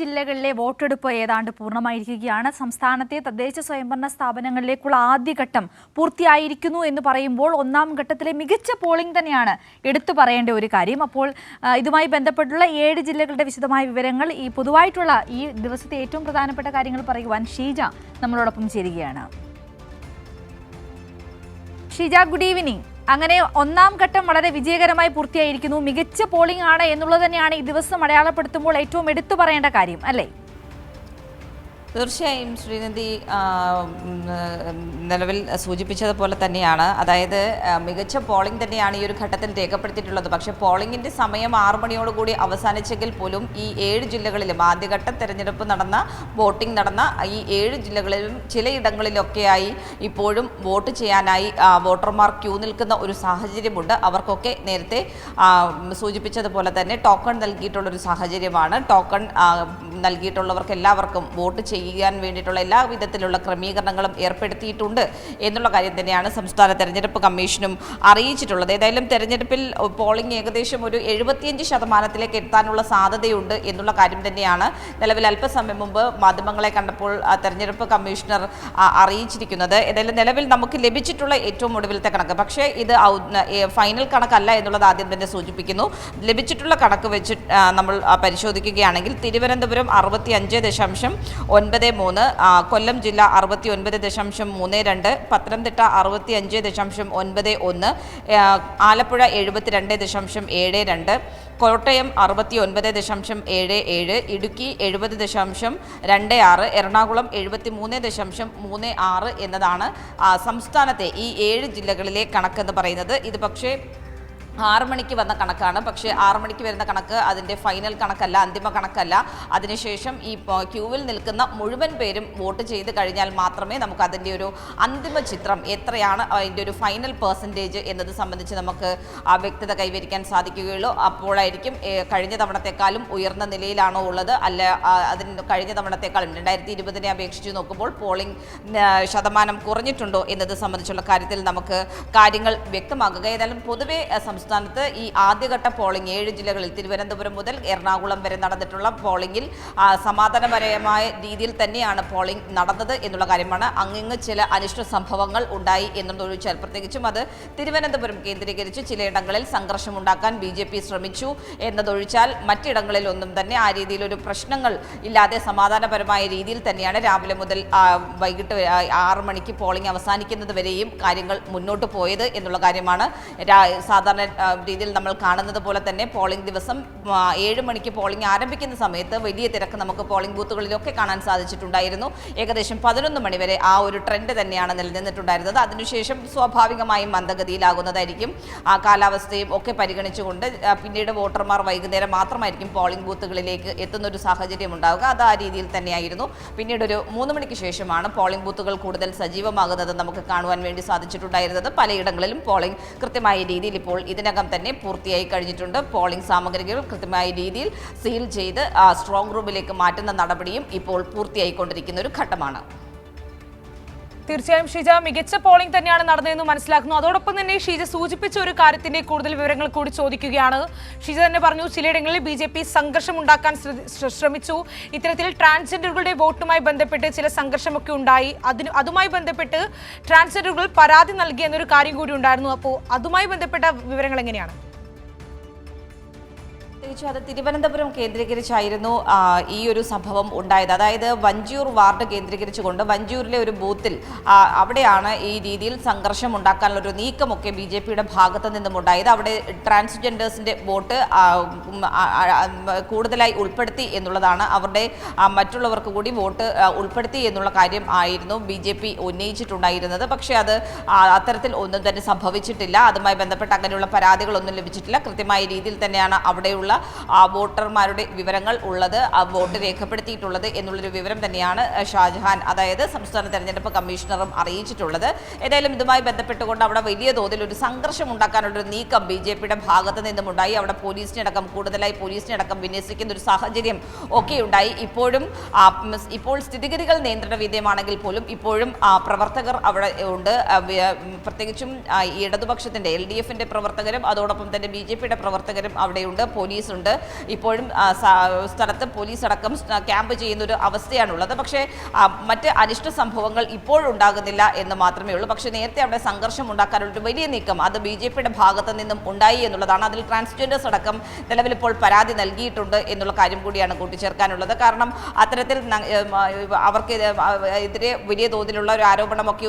ജില്ലകളിലെ വോട്ടെടുപ്പ് ഏതാണ്ട് പൂർണമായിരിക്കുകയാണ്. സംസ്ഥാനത്തെ തദ്ദേശ സ്വയംഭരണ സ്ഥാപനങ്ങളിലേക്കുള്ള ആദ്യഘട്ടം പൂർത്തിയായിരിക്കുന്നു എന്ന് പറയുമ്പോൾ ഒന്നാം ഘട്ടത്തിലെ മികച്ച പോളിംഗ് തന്നെയാണ് എടുത്തു പറയേണ്ട ഒരു കാര്യം. അപ്പോൾ ഇതുമായി ബന്ധപ്പെട്ടുള്ള ഏഴ് ജില്ലകളുടെ വിശദമായ വിവരങ്ങൾ ഈ പൊതുവായിട്ടുള്ള ഈ ദിവസത്തെ ഏറ്റവും പ്രധാനപ്പെട്ട കാര്യങ്ങൾ പറയുവാൻ ഷീജ നമ്മളോടൊപ്പം ചേരുകയാണ്. ഷീജ ഗുഡ് ഈവനിങ് അങ്ങനെ ഒന്നാം ഘട്ടം വളരെ വിജയകരമായി പൂർത്തിയായിരിക്കുന്നു. മികച്ച പോളിംഗ് ആണ് എന്നുള്ളത് തന്നെയാണ് ഈ ദിവസം അടയാളപ്പെടുത്തുമ്പോൾ ഏറ്റവും എടുത്തു പറയേണ്ട കാര്യം അല്ലേ? തീർച്ചയായും ശ്രീനിധി നിലവിൽ സൂചിപ്പിച്ചതുപോലെ തന്നെയാണ്. അതായത് മികച്ച പോളിംഗ് തന്നെയാണ് ഈ ഒരു ഘട്ടത്തിൽ രേഖപ്പെടുത്തിയിട്ടുള്ളത്. പക്ഷേ പോളിംഗിന്റെ സമയം ആറു മണിയോടുകൂടി അവസാനിച്ചെങ്കിൽ പോലും ഈ ഏഴ് ജില്ലകളിലും ആദ്യഘട്ട തെരഞ്ഞെടുപ്പ് നടന്ന വോട്ടിംഗ് നടന്ന ഈ ഏഴ് ജില്ലകളിലും ചിലയിടങ്ങളിലൊക്കെയായി ഇപ്പോഴും വോട്ട് ചെയ്യാനായി വോട്ടർമാർ ക്യൂ നിൽക്കുന്ന ഒരു സാഹചര്യമുണ്ട്. അവർക്കൊക്കെ നേരത്തെ സൂചിപ്പിച്ചതുപോലെ തന്നെ ടോക്കൺ നൽകിയിട്ടുള്ളൊരു സാഹചര്യമാണ്. ടോക്കൺ നൽകിയിട്ടുള്ളവർക്ക് എല്ലാവർക്കും വോട്ട് ചെയ്യാൻ വേണ്ടിയിട്ടുള്ള എല്ലാ വിധത്തിലുള്ള ക്രമീകരണങ്ങളും ഏർപ്പെടുത്തിയിട്ടുണ്ട് എന്നുള്ള കാര്യം തന്നെയാണ് സംസ്ഥാന തെരഞ്ഞെടുപ്പ് കമ്മീഷനും അറിയിച്ചിട്ടുള്ളത്. ഏതായാലും തെരഞ്ഞെടുപ്പിൽ പോളിംഗ് ഏകദേശം ഒരു എഴുപത്തിയഞ്ച് ശതമാനത്തിലേക്ക് എത്താനുള്ള സാധ്യതയുണ്ട് എന്നുള്ള കാര്യം തന്നെയാണ് നിലവിൽ അല്പസമയം മുമ്പ് മാധ്യമങ്ങളെ കണ്ടപ്പോൾ തെരഞ്ഞെടുപ്പ് കമ്മീഷണർ അറിയിച്ചിരിക്കുന്നത്. ഏതായാലും നിലവിൽ നമുക്ക് ലഭിച്ചിട്ടുള്ള ഏറ്റവും ഒടുവിലത്തെ കണക്ക്. പക്ഷേ ഇത് ഫൈനൽ കണക്കല്ല എന്നുള്ളത് ആദ്യം തന്നെ സൂചിപ്പിക്കുന്നു. ലഭിച്ചിട്ടുള്ള കണക്ക് വെച്ച് നമ്മൾ പരിശോധിക്കുകയാണെങ്കിൽ തിരുവനന്തപുരം അറുപത്തി അഞ്ച് ദശാംശം ഒൻപത് മൂന്ന് കൊല്ലം ജില്ല അറുപത്തി ഒൻപത് ദശാംശം മൂന്ന് രണ്ട് പത്തനംതിട്ട അറുപത്തി അഞ്ച് ദശാംശം ഒൻപത് ഒന്ന് ആലപ്പുഴ എഴുപത്തിരണ്ട് ദശാംശം ഏഴ് രണ്ട് കോട്ടയം അറുപത്തി ഒൻപത് ദശാംശം ഏഴ് ഏഴ് ഇടുക്കി എഴുപത് ദശാംശം രണ്ട് ആറ് എറണാകുളം എഴുപത്തി മൂന്ന് ദശാംശം മൂന്ന് ആറ് എന്നതാണ് സംസ്ഥാനത്തെ ഈ ഏഴ് ജില്ലകളിലെ കണക്കെന്ന് പറയുന്നത്. ഇത് പക്ഷേ ആറ് മണിക്ക് വന്ന കണക്കാണ്. പക്ഷേ ആറ് മണിക്ക് വരുന്ന കണക്ക് അതിന്റെ ഫൈനൽ കണക്കല്ല അന്തിമ കണക്കല്ല. അതിനുശേഷം ഈ ക്യൂവിൽ നിൽക്കുന്ന മുഴുവൻ പേരും വോട്ട് ചെയ്ത് കഴിഞ്ഞാൽ മാത്രമേ നമുക്ക് അതിന്റെ ഒരു അന്തിമ ചിത്രം എത്രയാണ് അതിന്റെ ഒരു ഫൈനൽ പെർസെന്റേജ് എന്നത് സംബന്ധിച്ച് നമുക്ക് വ്യക്തത കൈവരിക്കാൻ സാധിക്കുകയുള്ളൂ. അപ്പോഴായിരിക്കും കഴിഞ്ഞ തവണത്തെക്കാളും ഉയർന്ന നിലയിലാണോ ഉള്ളത്? അല്ല അതിന് കഴിഞ്ഞ തവണത്തെക്കാളും രണ്ടായിരത്തി ഇരുപതിനെ അപേക്ഷിച്ച് നോക്കുമ്പോൾ പോളിംഗ് ശതമാനം കുറഞ്ഞിട്ടുണ്ടോ എന്നത് സംബന്ധിച്ചുള്ള കാര്യത്തിൽ നമുക്ക് കാര്യങ്ങൾ വ്യക്തമാക്കുക ഏതായാലും പൊതുവെ ആ, സംസ്ഥാനത്ത് ഈ ആദ്യഘട്ട പോളിംഗ് ഏഴ് ജില്ലകളിൽ തിരുവനന്തപുരം മുതൽ എറണാകുളം വരെ നടന്നിട്ടുള്ള പോളിംഗിൽ സമാധാനപരമായ രീതിയിൽ തന്നെയാണ് പോളിംഗ് നടന്നത് എന്നുള്ള കാര്യമാണ്. അങ്ങിങ്ങ് ചില അനിഷ്ട സംഭവങ്ങൾ ഉണ്ടായി എന്നുള്ളൊഴിച്ചാൽ പ്രത്യേകിച്ചും അത് തിരുവനന്തപുരം കേന്ദ്രീകരിച്ച് ചിലയിടങ്ങളിൽ സംഘർഷമുണ്ടാക്കാൻ ബി ജെ പി ശ്രമിച്ചു എന്നതൊഴിച്ചാൽ മറ്റിടങ്ങളിലൊന്നും തന്നെ ആ രീതിയിലൊരു പ്രശ്നങ്ങൾ ഇല്ലാതെ സമാധാനപരമായ രീതിയിൽ തന്നെയാണ് രാവിലെ മുതൽ വൈകിട്ട് ആറ് മണിക്ക് പോളിംഗ് അവസാനിക്കുന്നത് വരെയും കാര്യങ്ങൾ മുന്നോട്ട് പോയത് എന്നുള്ള കാര്യമാണ്. സാധാരണ രീതിയിൽ നമ്മൾ കാണുന്നത് പോലെ തന്നെ പോളിംഗ് ദിവസം ഏഴ് മണിക്ക് പോളിംഗ് ആരംഭിക്കുന്ന സമയത്ത് വലിയ തിരക്ക് നമുക്ക് പോളിംഗ് ബൂത്തുകളിലൊക്കെ കാണാൻ സാധിച്ചിട്ടുണ്ടായിരുന്നു. ഏകദേശം പതിനൊന്ന് മണിവരെ ആ ഒരു ട്രെൻഡ് തന്നെയാണ് നിലനിന്നിട്ടുണ്ടായിരുന്നത്. അതിനുശേഷം സ്വാഭാവികമായും മന്ദഗതിയിലാകുന്നതായിരിക്കും. ആ കാലാവസ്ഥയും ഒക്കെ പരിഗണിച്ചുകൊണ്ട് പിന്നീട് വോട്ടർമാർ വൈകുന്നേരം മാത്രമായിരിക്കും പോളിംഗ് ബൂത്തുകളിലേക്ക് എത്തുന്ന ഒരു സാഹചര്യം ഉണ്ടാവുക. അത് ആ രീതിയിൽ തന്നെയായിരുന്നു. പിന്നീട് ഒരു മൂന്ന് മണിക്ക് ശേഷമാണ് പോളിംഗ് ബൂത്തുകൾ കൂടുതൽ സജീവമാകുന്നത് നമുക്ക് കാണുവാൻ വേണ്ടി സാധിച്ചിട്ടുണ്ടായിരുന്നത്. പലയിടങ്ങളിലും പോളിംഗ് കൃത്യമായ രീതിയിൽ ഇപ്പോൾ ഇതിനകം തന്നെ പൂർത്തിയായി കഴിഞ്ഞിട്ടുണ്ട്. പോളിംഗ് സാമഗ്രികൾ കൃത്യമായ രീതിയിൽ സീൽ ചെയ്ത് സ്ട്രോങ് റൂമിലേക്ക് മാറ്റുന്ന നടപടിയും ഇപ്പോൾ പൂർത്തിയായിക്കൊണ്ടിരിക്കുന്ന ഒരു ഘട്ടമാണ്. തീർച്ചയായും ഷീജ മികച്ച പോളിംഗ് തന്നെയാണ് നടന്നതെന്ന് മനസ്സിലാക്കുന്നു. അതോടൊപ്പം തന്നെ ഷീജ സൂചിപ്പിച്ച ഒരു കാര്യത്തിന്റെ കൂടുതൽ വിവരങ്ങൾ കൂടി ചോദിക്കുകയാണ്. ഷീജ തന്നെ പറഞ്ഞു ചിലയിടങ്ങളിൽ ബി ജെ പി സംഘർഷം ഉണ്ടാക്കാൻ ശ്രമിച്ചു. ഇത്തരത്തിൽ ട്രാൻസ്ജെൻഡറുകളുടെ വോട്ടുമായി ബന്ധപ്പെട്ട് ചില സംഘർഷമൊക്കെ ഉണ്ടായി. അതിന് അതുമായി ബന്ധപ്പെട്ട് ട്രാൻസ്ജെൻഡറുകൾ പരാതി നൽകി എന്നൊരു കാര്യം കൂടി ഉണ്ടായിരുന്നു. അപ്പോൾ അതുമായി ബന്ധപ്പെട്ട വിവരങ്ങൾ എങ്ങനെയാണ്? പ്രത്യേകിച്ച് അത് തിരുവനന്തപുരം കേന്ദ്രീകരിച്ചായിരുന്നു ഈ ഒരു സംഭവം ഉണ്ടായത്. അതായത് വഞ്ചിയൂർ വാർഡ് കേന്ദ്രീകരിച്ചുകൊണ്ട് വഞ്ചിയൂരിലെ ഒരു ബൂത്തിൽ അവിടെയാണ് ഈ രീതിയിൽ സംഘർഷം ഉണ്ടാക്കാനുള്ള ഒരു നീക്കമൊക്കെ ബി ജെ പിയുടെ ഭാഗത്ത് നിന്നും ഉണ്ടായത്. അവിടെ ട്രാൻസ്ജെൻഡേഴ്സിന്റെ വോട്ട് കൂടുതലായി ഉൾപ്പെടുത്തി എന്നുള്ളതാണ് അവരുടെ മറ്റുള്ളവർക്ക് കൂടി വോട്ട് ഉൾപ്പെടുത്തി എന്നുള്ള കാര്യം ആയിരുന്നു ബി ജെ പി ഉന്നയിച്ചിട്ടുണ്ടായിരുന്നത്. പക്ഷേ അത് അത്തരത്തിൽ ഒന്നും തന്നെ സംഭവിച്ചിട്ടില്ല. അതുമായി ബന്ധപ്പെട്ട് അങ്ങനെയുള്ള പരാതികളൊന്നും ലഭിച്ചിട്ടില്ല. കൃത്യമായ രീതിയിൽ തന്നെയാണ് അവിടെയുള്ള വോട്ടർമാരുടെ വിവരങ്ങൾ ഉള്ളത് വോട്ട് രേഖപ്പെടുത്തിയിട്ടുള്ളത് എന്നുള്ളൊരു വിവരം തന്നെയാണ് ഷാജഹാൻ അതായത് സംസ്ഥാന തെരഞ്ഞെടുപ്പ് കമ്മീഷണറും അറിയിച്ചിട്ടുള്ളത്. ഏതായാലും ഇതുമായി ബന്ധപ്പെട്ടുകൊണ്ട് അവിടെ വലിയ തോതിൽ ഒരു സംഘർഷം ഉണ്ടാക്കാനുള്ളൊരു നീക്കം ബി ജെ പിയുടെ ഭാഗത്ത് നിന്നുമുണ്ടായി. അവിടെ പോലീസിനടക്കം കൂടുതലായി പോലീസിനടക്കം വിന്യസിക്കുന്ന ഒരു സാഹചര്യം ഒക്കെ ഉണ്ടായി ഇപ്പോഴും ഇപ്പോൾ സ്ഥിതിഗതികൾ നിയന്ത്രണ വിധേയമാണെങ്കിൽ പോലും ഇപ്പോഴും പ്രവർത്തകർ അവിടെ ഉണ്ട്. പ്രത്യേകിച്ചും ഇടതുപക്ഷത്തിന്റെ എൽ ഡി എഫിന്റെ പ്രവർത്തകരും അതോടൊപ്പം തന്നെ ബി ജെ പിയുടെ പ്രവർത്തകരും അവിടെയുണ്ട്. പോലീസ് ഉണ്ട് ഇപ്പോഴും സ്ഥലത്ത് പോലീസ് അടക്കം ക്യാമ്പ് ചെയ്യുന്ന ഒരു അവസ്ഥയാണുള്ളത്. പക്ഷേ മറ്റ് അനിഷ്ട സംഭവങ്ങൾ ഇപ്പോഴുണ്ടാകുന്നില്ല എന്ന് മാത്രമേ ഉള്ളൂ. പക്ഷേ നേരത്തെ അവിടെ സംഘർഷം ഉണ്ടാക്കാനുള്ള വലിയ നീക്കം അത് ബി ജെ പിയുടെ ഭാഗത്ത് നിന്നും ഉണ്ടായി എന്നുള്ളതാണ്. അതിൽ ട്രാൻസ്ജെൻഡേഴ്സ് അടക്കം നിലവിൽ ഇപ്പോൾ പരാതി നൽകിയിട്ടുണ്ട് എന്നുള്ള കാര്യം കൂടിയാണ് കൂട്ടിച്ചേർക്കാനുള്ളത്. കാരണം അത്തരത്തിൽ അവർക്ക് എതിരെ വലിയ തോതിലുള്ള ഒരു ആരോപണമൊക്കെ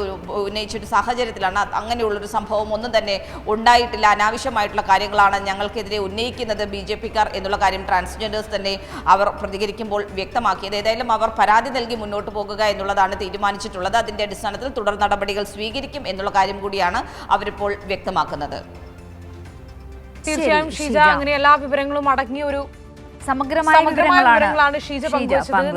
ഉന്നയിച്ചൊരു സാഹചര്യത്തിലാണ് അങ്ങനെയുള്ളൊരു സംഭവം ഒന്നും തന്നെ ഉണ്ടായിട്ടില്ല. അനാവശ്യമായിട്ടുള്ള കാര്യങ്ങളാണ് ഞങ്ങൾക്കെതിരെ ഉന്നയിക്കുന്നത് ബി ജെ പിക്കാർ എന്നുള്ള കാര്യം ട്രാൻസ്ജെൻഡേഴ്സ് തന്നെ അവർ പ്രതികരിക്കുമ്പോൾ വ്യക്തമാക്കിയത്. ഏതായാലും അവർ പരാതി നൽകി മുന്നോട്ട് പോകുക എന്നുള്ളതാണ് തീരുമാനിച്ചിട്ടുള്ളത്. അതിന്റെ അടിസ്ഥാനത്തിൽ തുടർ നടപടികൾ സ്വീകരിക്കും എന്നുള്ള കാര്യം കൂടിയാണ് അവരിപ്പോൾ വ്യക്തമാക്കുന്നത്. തീർച്ചയായും ഷീജ. അങ്ങനെ എല്ലാ വിവരങ്ങളും അടങ്ങിയ ഒരു സമഗ്രമായ വിവരങ്ങളാണ് ഷീജ പങ്കുവച്ചത്.